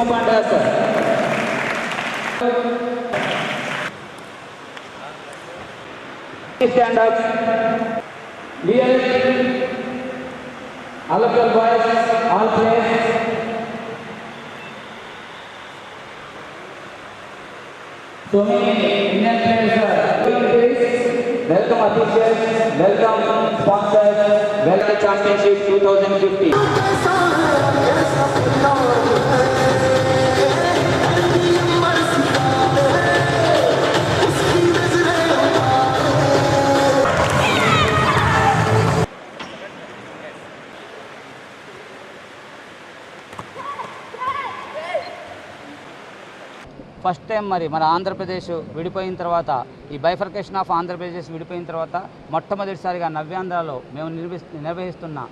Soma Panda sir stand up real अलग अलग boys all players So many Indian players Welcome officials, welcome sponsors, welcome championship 2015. First time మరి మన ఆంధ్రప్రదేశ్ విడిపోయిన తర్వాత ఈ బైఫర్కేషన్ ఆఫ్ ఆంధ్రప్రదేశ్ విడిపోయిన తర్వాత మొట్టమొదటిసారిగా నవ్యాంధ్రలో మేము నిర్వహి నిర్వహిస్తున్న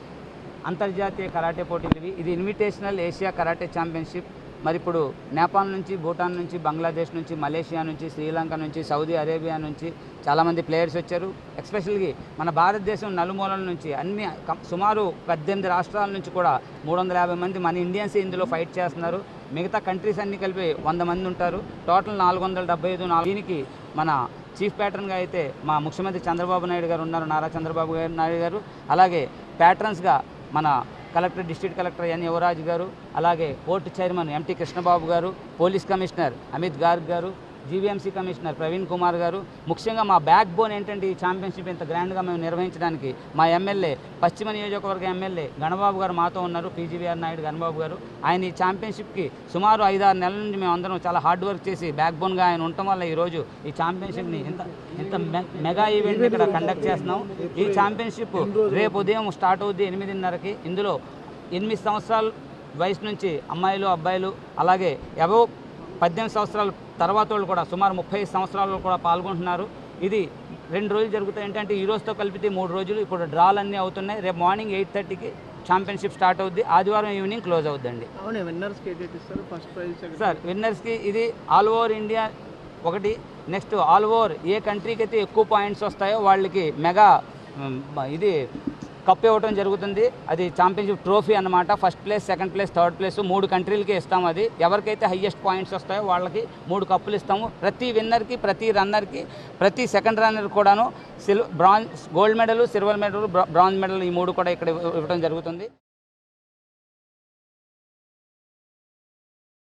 అంతర్జాతీయ కరాటే పోటీలు ఇవి. ఇది ఇన్విటేషనల్ ఏషియా కరాటే ఛాంపియన్షిప్ మరి ఇప్పుడు నేపాల్ నుంచి భూటాన్ నుంచి బంగ్లాదేశ్ నుంచి మలేషియా నుంచి శ్రీలంక నుంచి సౌదీ అరేబియా నుంచి చాలామంది ప్లేయర్స్ వచ్చారు. ఎక్స్పెషల్గా మన భారతదేశం నలుమూలల నుంచి అన్ని కం- సుమారు పద్దెనిమిది రాష్ట్రాల నుంచి కూడా మూడు వందల యాభై మంది మన ఇండియన్స్ ఇందులో ఫైట్ చేస్తున్నారు. మిగతా కంట్రీస్ అన్ని కలిపి వంద మంది ఉంటారు. టోటల్ నాలుగు వందల డెబ్బై ఐదు నాలుగు దీనికి మన చీఫ్ ప్యాటర్న్గా అయితే మా ముఖ్యమంత్రి చంద్రబాబు నాయుడు గారు ఉన్నారు. నారా చంద్రబాబు గారు నాయుడు గారు. అలాగే ప్యాట్రన్స్గా మన కలెక్టర్ డిస్ట్రిక్ట్ కలెక్టర్ ఎన్ యువరాజు గారు. అలాగే కోర్టు చైర్మన్ ఎంటీ కృష్ణబాబు గారు. పోలీస్ కమిషనర్ అమిత్ గార్గ్ గారు. జీవీఎంసీ కమిషనర్ ప్రవీణ్ కుమార్ గారు. ముఖ్యంగా మా బ్యాక్ బోన్ ఏంటంటే ఈ ఛాంపియన్షిప్ ఇంత గ్రాండ్గా మేము నిర్వహించడానికి మా ఎమ్మెల్యే పశ్చిమ నియోజకవర్గ ఎమ్మెల్యే గణబాబు గారు మాతో ఉన్నారు పీజీవీఆర్ నాయుడు గణబాబు గారు. ఆయన ఈ ఛాంపియన్షిప్కి సుమారు ఐదారు నెలల నుంచి మేము అందరం చాలా హార్డ్ వర్క్ చేసి బ్యాక్ బోన్గా ఆయన ఉండటం వల్ల ఈరోజు ఈ ఛాంపియన్షిప్ని ఇంత ఇంత మె- మెగా ఈవెంట్ ఇక్కడ కండక్ట్ చేస్తున్నాం. ఈ ఛాంపియన్షిప్ రేపు ఉదయం స్టార్ట్ అవుద్ది ఎనిమిదిన్నరకి. ఇందులో ఎనిమిది సంవత్సరాల వయసు నుంచి అమ్మాయిలు అబ్బాయిలు అలాగే ఎవో పద్దెనిమిది సంవత్సరాలు తర్వాత వాళ్ళు కూడా సుమారు ముప్పై సంవత్సరాలు కూడా పాల్గొంటున్నారు. ఇది రెండు రోజులు జరుగుతాయి. ఏంటంటే ఈ రోజుతో కలిపితే మూడు రోజులు. ఇప్పుడు డ్రాలు అన్నీ అవుతున్నాయి. రేపు మార్నింగ్ ఎయిట్ థర్టీకి ఛాంపియన్షిప్ స్టార్ట్ అవుద్ది. ఆదివారం ఈవినింగ్ క్లోజ్ అవుద్దండి. సార్ విన్నర్స్కి ఇది ఆల్ ఓవర్ ఇండియా ఒకటి నెక్స్ట్ ఆల్ ఓవర్ ఏ కంట్రీకి అయితే ఎక్కువ పాయింట్స్ వస్తాయో వాళ్ళకి మెగా ఇది కప్ ఇవ్వడం జరుగుతుంది. అది ఛాంపియన్షిప్ ట్రోఫీ అన్నమాట. First place second place third place మూడు కంట్రీలకి ఇస్తాం అది. ఎవరికైతే హయ్యెస్ట్ పాయింట్స్ వస్తాయో వాళ్ళకి మూడు కప్పులు ఇస్తాము. ప్రతి విన్నర్కి ప్రతి రన్నర్కి ప్రతి సెకండ్ రన్నర్ కూడాను సిల్ bronze gold medal silver medal bronze medal ఈ మూడు కూడా ఇక్కడ ఇవ్వడం జరుగుతుంది.